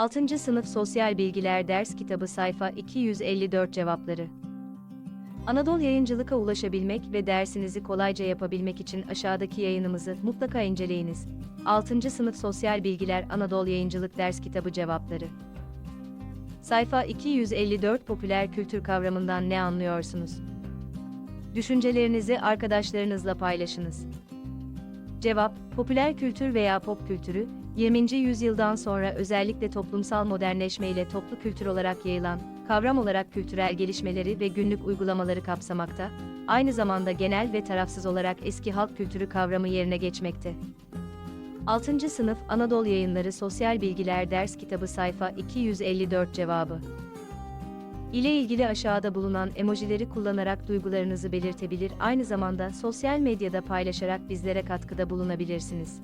6. Sınıf Sosyal Bilgiler Ders Kitabı Sayfa 254 Cevapları Anadolu Yayıncılık'a ulaşabilmek ve dersinizi kolayca yapabilmek için aşağıdaki yayınımızı mutlaka inceleyiniz. 6. Sınıf Sosyal Bilgiler Anadolu Yayıncılık Ders Kitabı Cevapları Sayfa 254 Popüler kültür kavramından ne anlıyorsunuz? Düşüncelerinizi arkadaşlarınızla paylaşınız. Cevap, popüler kültür veya pop kültürü, 20. yüzyıldan sonra özellikle toplumsal modernleşme ile toplu kültür olarak yayılan, kavram olarak kültürel gelişmeleri ve günlük uygulamaları kapsamakta, aynı zamanda genel ve tarafsız olarak eski halk kültürü kavramı yerine geçmekte. 6. Sınıf Anadolu Yayınları Sosyal Bilgiler Ders Kitabı Sayfa 254 Cevabı ile ilgili aşağıda bulunan emojileri kullanarak duygularınızı belirtebilir, aynı zamanda sosyal medyada paylaşarak bizlere katkıda bulunabilirsiniz.